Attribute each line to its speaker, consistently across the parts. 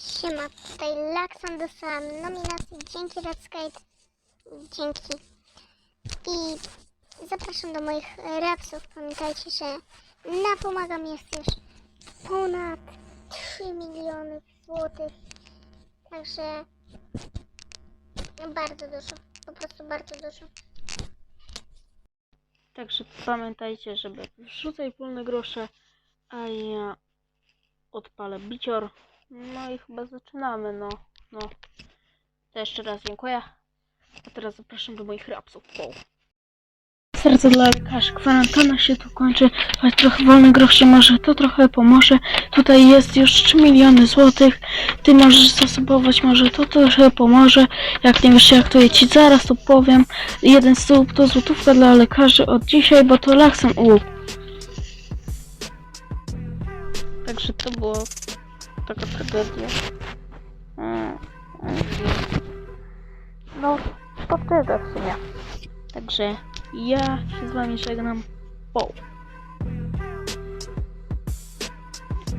Speaker 1: Siema, tutaj Lakson dostałam nominację dzięki Red. Dzięki. I zapraszam do moich reaksów. Pamiętajcie, że na Pomagam jest już ponad 3 miliony złotych. Także bardzo dużo. Po prostu bardzo dużo.
Speaker 2: Także pamiętajcie, żeby wrzucać wolne grosze, a ja odpalę bicior. No i chyba zaczynamy, no. no. To jeszcze raz dziękuję. A teraz zapraszam do moich rapsów. Wow. Serce dla lekarzy, kwarantanna się tu kończy, choć trochę wolne grosze może to trochę pomoże. Tutaj jest już 3 miliony złotych, ty możesz zasobować, może to trochę pomoże. Jak nie wiesz jak to je ci zaraz to powiem. Jeden stóp to złotówka dla lekarzy od dzisiaj, bo to laksem łup. Także to było taka tragedia. Mm, mm. No, to tyle w sumie. Także ja się z wami żegnam. Po.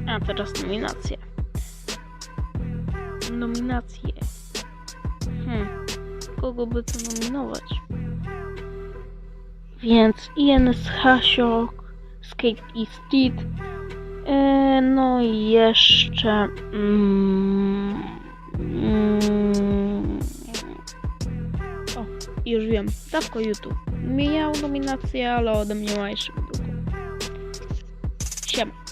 Speaker 2: A teraz nominacje. Nominacje. Hmm. Kogo by to nominować? Więc INS Hasiok, Skate i Steed no i jeszcze... Mm, mm, o, już wiem. Dawko YouTube. Mijał nominację, ale ode mnie ma jeszcze drugą. Siema.